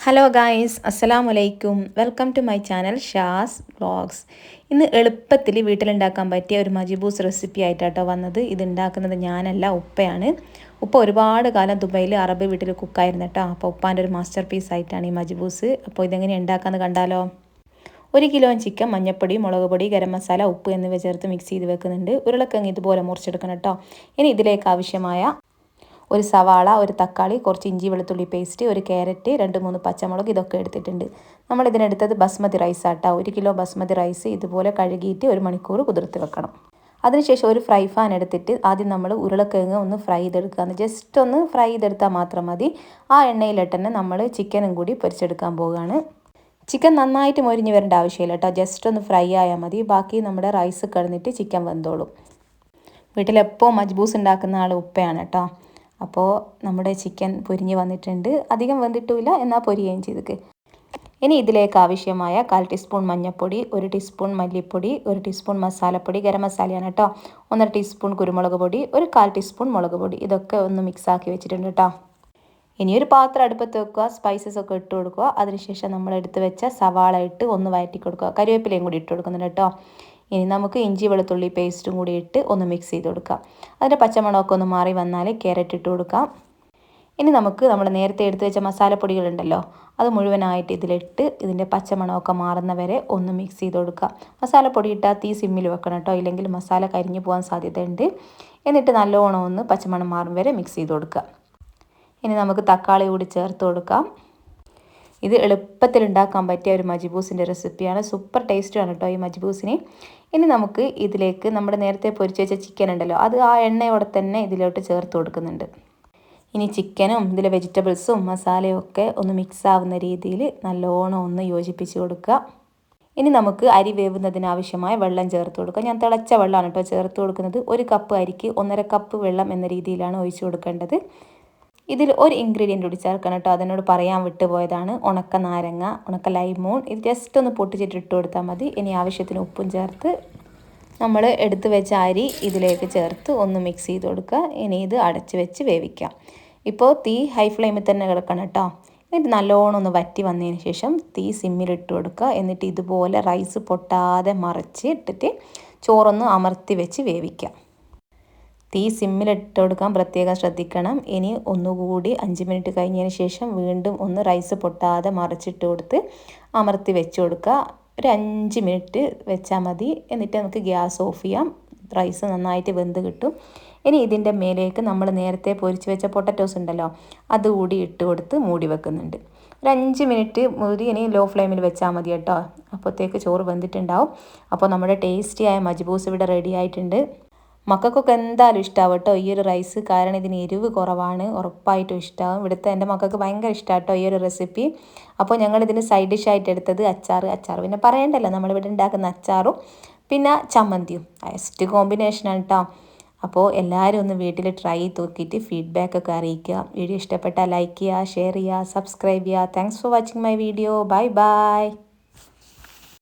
Hello guys അസ്സലാമു വലൈക്കും welcome to my channel Shaz vlogs ഇന്ന് എളുപ്പത്തിൽ വീട്ടിലുണ്ടാക്കാൻ പറ്റിയ ഒരു മജിബൂസ് റെസിപ്പി ആയിട്ടാട്ടോ വന്നത്. ഇത് ഉണ്ടാക്കുന്നത് ഞാനല്ല ഉപ്പയാണ്. ഉപ്പ ഒരുപാട് കാലം ദുബൈയിൽ അറബ് വീട്ടിൽ കുക്കായിരുന്നു കേട്ടോ അപ്പോൾ ഉപ്പാന്റെ ഒരു മാസ്റ്റർ പീസ് ആയിട്ടാണ് ഈ മജിബൂസ്. അപ്പോൾ ഇതെങ്ങനെ ഉണ്ടാക്കാമെന്ന് കണ്ടാലോ? ഒരു കിലോ ചിക്കൻ മഞ്ഞപ്പൊടി മുളക് പൊടി ഗരം മസാല ഉപ്പ് എന്നിവ ചേർത്ത് മിക്സ് ചെയ്ത് വെക്കുന്നുണ്ട്. ഉരുളക്കിഴങ്ങ് ഇതുപോലെ മുറിച്ചെടുക്കണം കേട്ടോ ഇനി ഇതിലേക്ക് ആവശ്യമായ ഒരു സവാള ഒരു തക്കാളി കുറച്ച് ഇഞ്ചി വെളുത്തുള്ളി പേസ്റ്റ് ഒരു ക്യാരറ്റ് രണ്ട് മൂന്ന് പച്ചമുളക് ഇതൊക്കെ എടുത്തിട്ടുണ്ട്. നമ്മൾ ഇതിനെടുത്തത് ബസ്മതി റൈസ് ആട്ടോ ഒരു കിലോ ബസ്മതി റൈസ് ഇതുപോലെ കഴുകിയിട്ട് ഒരു മണിക്കൂർ കുതിർത്ത് വെക്കണം. അതിനുശേഷം ഒരു ഫ്രൈ ഫാൻ എടുത്തിട്ട് ആദ്യം നമ്മൾ ഉരുളക്കിഴങ്ങ് ഒന്ന് ഫ്രൈ ചെയ്തെടുക്കുക. ജസ്റ്റ് ഒന്ന് ഫ്രൈ ചെയ്തെടുത്താൽ മാത്രം മതി. ആ എണ്ണയിലിട്ട് തന്നെ നമ്മൾ ചിക്കനും കൂടി പൊരിച്ചെടുക്കാൻ പോവുകയാണ്. ചിക്കൻ നന്നായിട്ട് മൊരിഞ്ഞ് വരേണ്ട ആവശ്യമില്ല കേട്ടോ. ജസ്റ്റ് ഒന്ന് ഫ്രൈ ആയാൽ മതി. ബാക്കി നമ്മുടെ റൈസ് കിടന്നിട്ട് ചിക്കൻ വെന്തോളും. വീട്ടിലെപ്പോൾ മജ്ബൂസ് ഉണ്ടാക്കുന്ന ആൾ ഉപ്പയാണ് കേട്ടോ. അപ്പോൾ നമ്മുടെ ചിക്കൻ പൊരിഞ്ഞ് വന്നിട്ടുണ്ട്. അധികം വെന്തിട്ടില്ല എന്നാൽ പൊരിയുകയും ചെയ്തേക്ക്. ഇനി ഇതിലേക്ക് ആവശ്യമായ കാൽ ടീസ്പൂൺ മഞ്ഞൾപ്പൊടി ഒരു ടീസ്പൂൺ മല്ലിപ്പൊടി ഒരു ടീസ്പൂൺ മസാലപ്പൊടി ഗരം മസാലയാണ് കേട്ടോ ഒന്നര ടീസ്പൂൺ കുരുമുളക് പൊടി ഒരു കാൽ ടീസ്പൂൺ മുളക് പൊടി. ഇതൊക്കെ ഒന്ന് മിക്സ് ആക്കി വെച്ചിട്ടുണ്ട് കേട്ടോ ഇനി ഒരു പാത്രം അടുപ്പത്ത് വെക്കുക സ്പൈസസ് ഒക്കെ ഇട്ട് കൊടുക്കുക. അതിനുശേഷം നമ്മൾ എടുത്ത് വെച്ച സവാള ഇട്ട് ഒന്ന് വയറ്റി കൊടുക്കുക കരിവേപ്പിലയും കൂടി ഇട്ട് കൊടുക്കുന്നുണ്ട് കേട്ടോ ഇനി നമുക്ക് ഇഞ്ചി വെളുത്തുള്ളി പേസ്റ്റും കൂടി ഇട്ട് ഒന്ന് മിക്സ് ചെയ്ത് കൊടുക്കാം. അതിന്റെ പച്ചമണമൊക്കെ ഒന്ന് മാറി വന്നാൽ ക്യാരറ്റ് ഇട്ട് കൊടുക്കാം. ഇനി നമുക്ക് നമ്മൾ നേരത്തെ എടുത്ത് വെച്ച മസാലപ്പൊടികളുണ്ടല്ലോ അത് മുഴുവനായിട്ട് ഇതിലിട്ട് ഇതിന്റെ പച്ചമണമൊക്കെ മാറുന്ന വരെ ഒന്ന് മിക്സ് ചെയ്ത് കൊടുക്കുക മസാലപ്പൊടി ഇട്ടാൽ തീ സിമ്മിൽ വെക്കണം കേട്ടോ ഇല്ലെങ്കിൽ മസാല കരിഞ്ഞു പോകാൻ സാധ്യതയുണ്ട്. എന്നിട്ട് നല്ലോണം ഒന്ന് പച്ചമണം മാറും വരെ മിക്സ് ചെയ്ത് കൊടുക്കുക ഇനി നമുക്ക് തക്കാളി കൂടി ചേർത്ത് കൊടുക്കാം. ഇത് എളുപ്പത്തിൽ ഉണ്ടാക്കാൻ പറ്റിയ ഒരു മജിബൂസിന്റെ റെസിപ്പിയാണ്. സൂപ്പർ ടേസ്റ്റുമാണ് കേട്ടോ ഈ മജിബൂസിന്. ഇനി നമുക്ക് ഇതിലേക്ക് നമ്മുടെ നേരത്തെ പൊരിച്ച് വെച്ച ചിക്കൻ ഉണ്ടല്ലോ അത് ആ എണ്ണയോടെ തന്നെ ഇതിലോട്ട് ചേർത്ത് കൊടുക്കുന്നുണ്ട്. ഇനി ചിക്കനും ഇതിലെ വെജിറ്റബിൾസും മസാലയും ഒക്കെ ഒന്ന് മിക്സ് ആവുന്ന രീതിയിൽ നല്ലോണം ഒന്ന് യോജിപ്പിച്ച് കൊടുക്കുക. ഇനി നമുക്ക് അരി വേവുന്നതിനാവശ്യമായ വെള്ളം ചേർത്ത് കൊടുക്കുക. ഞാൻ തിളച്ച വെള്ളമാണ് കേട്ടോ ചേർത്ത് കൊടുക്കുന്നത്. ഒരു കപ്പ് അരിക്ക് ഒന്നര കപ്പ് വെള്ളം എന്ന രീതിയിലാണ് ഒഴിച്ചു കൊടുക്കേണ്ടത്. ഇതിൽ ഒരു ഇൻഗ്രീഡിയന്റ് കൂടി ചേർക്കണം കേട്ടോ. അതിനോട് പറയാൻ വിട്ടുപോയതാണ് ഉണക്ക നാരങ്ങ ഉണക്ക ലൈമൂൺ. ഇത് ജസ്റ്റ് ഒന്ന് പൊട്ടിച്ചിട്ട് ഇട്ട് കൊടുത്താൽ മതി. ഇനി ആവശ്യത്തിന് ഉപ്പും ചേർത്ത് നമ്മൾ എടുത്തു വെച്ച അരി ഇതിലേക്ക് ചേർത്ത് ഒന്ന് മിക്സ് ചെയ്ത് കൊടുക്കുക. ഇനി ഇത് അടച്ച് വെച്ച് വേവിക്കാം. ഇപ്പോൾ തീ ഹൈ ഫ്ലെയിമിൽ തന്നെ കിടക്കണം കേട്ടോ. എന്നിട്ട് നല്ലോണം ഒന്ന് വറ്റി വന്നതിന് ശേഷം തീ സിമ്മിലിട്ട് കൊടുക്കുക. എന്നിട്ട് ഇതുപോലെ റൈസ് പൊട്ടാതെ മറിച്ച് ഇട്ടിട്ട് ചോറൊന്ന് അമർത്തി വെച്ച് വേവിക്കാം. തീ സിമ്മിലിട്ട് കൊടുക്കാൻ പ്രത്യേകം ശ്രദ്ധിക്കണം. ഇനി ഒന്നുകൂടി അഞ്ച് മിനിറ്റ് കഴിഞ്ഞതിന് ശേഷം വീണ്ടും ഒന്ന് റൈസ് പൊട്ടാതെ മറിച്ചിട്ട് കൊടുത്ത് അമർത്തി വെച്ച് കൊടുക്കുക. ഒരു അഞ്ച് മിനിറ്റ് വെച്ചാൽ മതി. എന്നിട്ട് നമുക്ക് ഗ്യാസ് ഓഫ് ചെയ്യാം. റൈസ് നന്നായിട്ട് വെന്ത് കിട്ടും. ഇനി ഇതിന്റെ മേലേക്ക് നമ്മൾ നേരത്തെ പൊരിച്ച് വെച്ച പൊട്ടറ്റോസ് ഉണ്ടല്ലോ അതുകൂടി ഇട്ട് കൊടുത്ത് മൂടി വെക്കുന്നുണ്ട്. ഒരു അഞ്ച് മിനിറ്റ് മുതി ഇനി ലോ ഫ്ലെയിമിൽ വെച്ചാൽ മതി കേട്ടോ. അപ്പോഴത്തേക്ക് ചോറ് വെന്തിട്ടുണ്ടാവും. അപ്പോൾ നമ്മുടെ ടേസ്റ്റിയായ മജ്ബൂസ് ഇവിടെ റെഡി ആയിട്ടുണ്ട്. മക്കൾക്കൊക്കെ എന്തായാലും ഇഷ്ടമാവും കേട്ടോ ഈ ഒരു റൈസ് കാരണം ഇതിന് എരിവ് കുറവാണ്. ഉറപ്പായിട്ടും ഇഷ്ടമാവും ഇവിടുത്തെ എന്റെ മക്കൾക്ക് ഭയങ്കര ഇഷ്ടമാണ് കേട്ടോ ഈ ഒരു റെസിപ്പി അപ്പോൾ ഞങ്ങൾ ഇതിന് സൈഡ് ഡിഷായിട്ട് എടുത്തത് അച്ചാർ. അച്ചാർ പിന്നെ പറയണ്ടല്ലോ നമ്മളിവിടെ ഉണ്ടാക്കുന്ന അച്ചാറും പിന്നെ ചമ്മന്തിയും. ബെസ്റ്റ് കോമ്പിനേഷനാണ് കേട്ടോ അപ്പോൾ എല്ലാവരും ഒന്ന് വീട്ടിൽ ട്രൈ ചെയ്ത് നോക്കിയിട്ട് ഫീഡ്ബാക്ക് ഒക്കെ അറിയിക്കുക. വീഡിയോ ഇഷ്ടപ്പെട്ടാൽ ലൈക്ക് ചെയ്യുക ഷെയർ ചെയ്യുക സബ്സ്ക്രൈബ് ചെയ്യുക. Thanks for watching my video bye bye